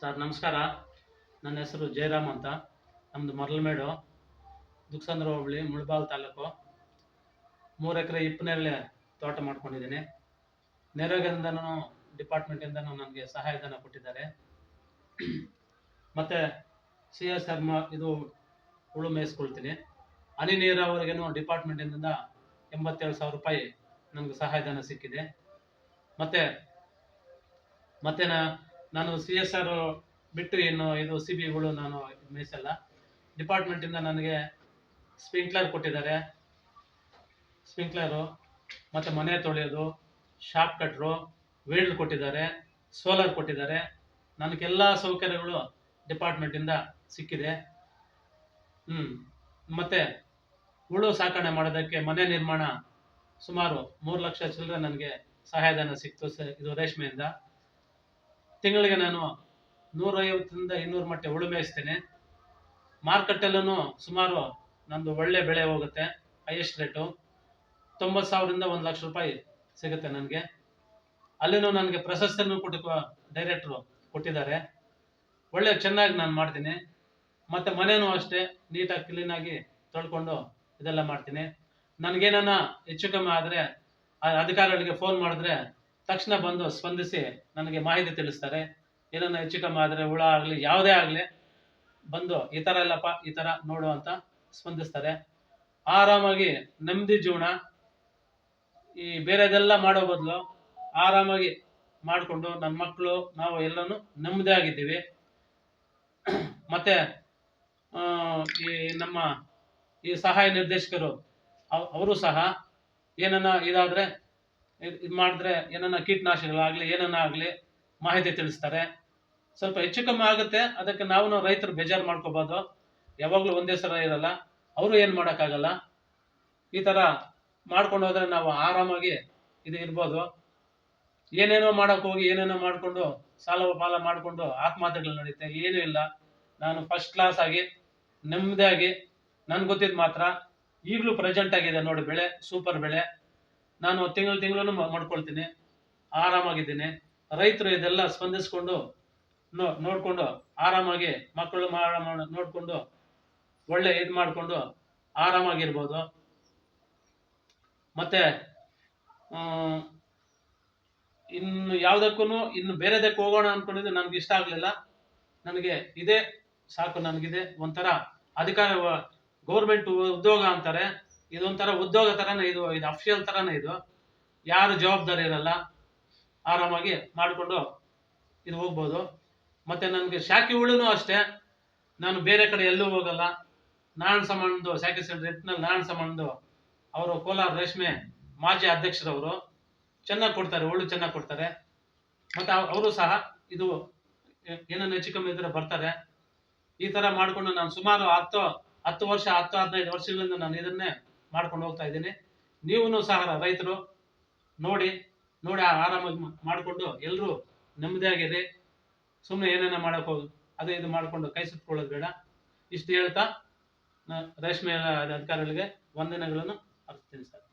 Sir, ನಮಸ್ಕಾರ. ನನ್ನ ಹೆಸರು ಜಯರಾಮ್ ಅಂತ. ನಮ್ಮದು ಮರಳಮೇಡು, ದುಕ್ಸಂದ್ರ ಹೋಬಳಿ, ಮುಳಬಾಲ್ ತಾಲೂಕು. ಮೂರು ಎಕರೆ ಇಪ್ಪನೇರಳೆ ತೋಟ ಮಾಡ್ಕೊಂಡಿದ್ದೀನಿ. ನೆರವಿಂದನೂ ಡಿಪಾರ್ಟ್ಮೆಂಟಿಂದನೂ ನನಗೆ ಸಹಾಯಧನ ಕೊಟ್ಟಿದ್ದಾರೆ. ಮತ್ತು ಸಿ ಎಸ್ ಆರ್ ಇದು ಹುಳು ಮೇಯಿಸ್ಕೊಳ್ತೀನಿ ಹನಿ ನೀರಾವರಿಗೇನು ಡಿಪಾರ್ಟ್ಮೆಂಟಿಂದ ಎಂಬತ್ತೇಳು ಸಾವಿರ ರೂಪಾಯಿ ನನಗೆ ಸಹಾಯಧನ ಸಿಕ್ಕಿದೆ. ಮತ್ತು ಮತ್ತೆ ನಾ- ನಾನು ಸಿ ಎಸ್ ಆರ್ ಬಿಟ್ಟು ಏನು ಇದು ಸಿ ಬಿಗಳು ನಾನು ಮೀಸಲ್ಲ. ಡಿಪಾರ್ಟ್ಮೆಂಟಿಂದ ನನಗೆ ಸ್ಪ್ರಿಂಕ್ಲರ್ ಕೊಟ್ಟಿದ್ದಾರೆ. ಸ್ಪಿಂಕ್ಲರು ಮತ್ತು ಮನೆ ತೊಳೆಯೋದು ಶಾಪ್ ಕಟ್ರು ವೇಲ್ಡ್ ಕೊಟ್ಟಿದ್ದಾರೆ ಸೋಲಾರ್ ಕೊಟ್ಟಿದ್ದಾರೆ. ನನಗೆಲ್ಲ ಸೌಕರ್ಯಗಳು ಡಿಪಾರ್ಟ್ಮೆಂಟಿಂದ ಸಿಕ್ಕಿದೆ. ಹ್ಞೂ ಮತ್ತು ಹುಳು ಸಾಕಣೆ ಮಾಡೋದಕ್ಕೆ ಮನೆ ನಿರ್ಮಾಣ ಸುಮಾರು ಮೂರು ಲಕ್ಷ ಚಿಲ್ಲರೆ ನನಗೆ ಸಹಾಯಧನ ಸಿಕ್ತು ಸ ಇದು ರೇಷ್ಮೆಯಿಂದ. ತಿಂಗಳಿಗೆ ನಾನು ನೂರೈವತ್ತರಿಂದ ಇನ್ನೂರು ಮಟ್ಟೆ ಹುಳು ಮೇಯಿಸ್ತೇನೆ ಮಾರ್ಕೆಟಲ್ಲೂ ಸುಮಾರು ನಂದು ಒಳ್ಳೆ ಬೆಳೆ ಹೋಗುತ್ತೆ ಹೈಯೆಸ್ಟ್ ರೇಟು ತೊಂಬತ್ತು ಸಾವಿರದಿಂದ ಒಂದು ಲಕ್ಷ ರೂಪಾಯಿ ಸಿಗುತ್ತೆ ನನಗೆ. ಅಲ್ಲಿನೂ ನನಗೆ ಪ್ರಶಸ್ತಿಯನ್ನು ಕೊಟ್ಟು ಡೈರೆಕ್ಟ್ರು ಕೊಟ್ಟಿದ್ದಾರೆ. ಒಳ್ಳೆ ಚೆನ್ನಾಗಿ ನಾನು ಮಾಡ್ತೀನಿ. ಮತ್ತು ಮನೆಯೂ ಅಷ್ಟೇ ನೀಟಾಗಿ ಕ್ಲೀನಾಗಿ ತೊಳ್ಕೊಂಡು ಇದೆಲ್ಲ ಮಾಡ್ತೀನಿ. ನನಗೇನ ಹೆಚ್ಚು ಕಮ್ಮಿ ಆದರೆ ಅಧಿಕಾರಿಗಳಿಗೆ ಫೋನ್ ಮಾಡಿದ್ರೆ ತಕ್ಷಣ ಬಂದು ಸ್ಪಂದಿಸಿ ನನಗೆ ಮಾಹಿತಿ ತಿಳಿಸ್ತಾರೆ. ಏನನ್ನ ಹೆಚ್ಚು ಕಮ್ಮಿ ಆದರೆ ಹುಳ ಆಗಲಿ ಯಾವುದೇ ಆಗಲಿ ಬಂದು ಈ ಥರ ಇಲ್ಲಪ್ಪ ಈ ಥರ ನೋಡು ಅಂತ ಸ್ಪಂದಿಸ್ತಾರೆ. ಆರಾಮಾಗಿ ನೆಮ್ಮದಿ ಜೀವನ ಈ ಬೇರೆದೆಲ್ಲ ಮಾಡೋ ಬದಲು ಆರಾಮಾಗಿ ಮಾಡಿಕೊಂಡು ನನ್ನ ಮಕ್ಕಳು ನಾವು ಎಲ್ಲನೂ ನೆಮ್ಮದಿಯಾಗಿದ್ದೀವಿ. ಮತ್ತೆ ಆ, ಈ ನಮ್ಮ ಈ ಸಹಾಯ ನಿರ್ದೇಶಕರು ಅವ್- ಅವರು ಸಹ ಏನನ್ನ ಇದಾದ್ರೆ ಇದು ಮಾಡಿದ್ರೆ ಏನನ್ನ ಕೀಟನಾಶಕಗಳಾಗಲಿ ಏನನ್ನ ಆಗಲಿ ಮಾಹಿತಿ ತಿಳಿಸ್ತಾರೆ. ಸ್ವಲ್ಪ ಹೆಚ್ಚು ಕಮ್ಮಿ ಆಗುತ್ತೆ. ಅದಕ್ಕೆ ನಾವು ರೈತರು ಬೇಜಾರು ಮಾಡ್ಕೋಬೋದು. ಯಾವಾಗಲೂ ಒಂದೇ ಸಲ ಇರಲ್ಲ. ಅವರು ಏನು ಮಾಡೋಕ್ಕಾಗಲ್ಲ. ಈ ಥರ ಮಾಡ್ಕೊಂಡು ಹೋದ್ರೆ ನಾವು ಆರಾಮಾಗಿ ಇದು ಇರ್ಬೋದು. ಏನೇನೋ ಮಾಡೋಕೆ ಹೋಗಿ, ಏನೇನೋ ಮಾಡಿಕೊಂಡು ಸಾಲ ಪಾಲ ಮಾಡಿಕೊಂಡು ಆತ್ಮಹತ್ಯೆಗಳು ನಡೀತೆ, ಏನೂ ಇಲ್ಲ. ನಾನು ಫಸ್ಟ್ ಕ್ಲಾಸ್ ಆಗಿ, ನೆಮ್ಮದಿಯಾಗಿ, ನನ್ಗೆ ಗೊತ್ತಿದ್ದು ಮಾತ್ರ ಈಗಲೂ ಪ್ರೆಸೆಂಟ್ ಆಗಿದೆ ನೋಡಿ ಬೆಳೆ ಸೂಪರ್ ಬೆಳೆ. ನಾನು ತಿಂಗಳು ತಿಂಗಳು ಮಾಡ್ಕೊಳ್ತೀನಿ, ಆರಾಮಾಗಿದ್ದೀನಿ. ರೈತರು ಇದೆಲ್ಲ ಸ್ಪಂದಿಸ್ಕೊಂಡು ನೋ ನೋಡಿಕೊಂಡು ಆರಾಮಾಗಿ ಮಕ್ಕಳು ನೋಡಿಕೊಂಡು ಒಳ್ಳೆ ಇದು ಮಾಡಿಕೊಂಡು ಆರಾಮಾಗಿರ್ಬೋದು. ಮತ್ತೆ ಇನ್ನು ಯಾವುದಕ್ಕೂ ಇನ್ನು ಬೇರೆದಕ್ಕೆ ಹೋಗೋಣ ಅನ್ಕೊಂಡಿದ್ದು ನನಗೆ ಇಷ್ಟ ಆಗಲಿಲ್ಲ. ನನಗೆ ಇದೇ, ಸಾಕು ನನಗಿದೆ ಒಂಥರ ಅಧಿಕಾರ, ಗೌರ್ಮೆಂಟ್ ಉದ್ಯೋಗ ಅಂತಾರೆ. ಇದೊಂಥರ ಉದ್ಯೋಗ ಥರನೇ ಇದು ಇದು ಅಫಿಷಿಯಲ್ ಥರನೇ ಇದು. ಯಾರು ಜವಾಬ್ದಾರಿ ಇರಲ್ಲ, ಆರಾಮಾಗಿ ಮಾಡಿಕೊಂಡು ಇದು ಹೋಗ್ಬೋದು. ಮತ್ತೆ ನನಗೆ ಶಾಖೆ ಹುಳುನೂ ಅಷ್ಟೇ. ನಾನು ಬೇರೆ ಕಡೆ ಎಲ್ಲೂ ಹೋಗಲ್ಲ. ನಾರಾಯಣ ಸಮಾನಂದು ಶಾಖೆ ಸೆಂಟರ್ ಎತ್ನಲ್ಲಿ ನಾರಾಯಣ ಸಮಾನಂದು ಅವರು ಕೋಲಾರ ರೇಷ್ಮೆ ಮಾಜಿ ಅಧ್ಯಕ್ಷರವರು. ಚೆನ್ನಾಗಿ ಕೊಡ್ತಾರೆ, ಹುಳು ಚೆನ್ನಾಗಿ ಕೊಡ್ತಾರೆ. ಮತ್ತು ಅವರು ಸಹ ಇದು ಏನನ್ನ ಹೆಚ್ಚು ಕಮ್ಮಿ ಇದ್ರೆ ಬರ್ತಾರೆ. ಈ ಥರ ಮಾಡಿಕೊಂಡು ನಾನು ಸುಮಾರು ಹತ್ತು ಹತ್ತು ವರ್ಷ, ಹತ್ತು, ಹದಿನೈದು ವರ್ಷಗಳಿಂದ ನಾನು ಇದನ್ನೇ ಮಾಡ್ಕೊಂಡು ಹೋಗ್ತಾ ಇದ್ದೀನಿ. ನೀವು ಸಹ ರೈತರು ನೋಡಿ ನೋಡಿ ಆರಾಮಾಗಿ ಮಾಡಿಕೊಂಡು ಎಲ್ಲರೂ ನೆಮ್ಮದಿಯಾಗಿರಿ ಸುಮ್ಮನೆ ಏನೇನೋ ಮಾಡೋಕೆ ಹೋಗಿ, ಅದೇ ಇದು ಮಾಡಿಕೊಂಡು ಕೈ ಸುಟ್ಕೊಳ್ಳೋದು ಬೇಡ. ಇಷ್ಟು ಹೇಳ್ತಾ ರೇಷ್ಮೆ ಅಧಿಕಾರಿಗಳಿಗೆ ವಂದನೆಗಳನ್ನು ಅರ್ಪಿಸ್ತೀನಿ ಸರ್.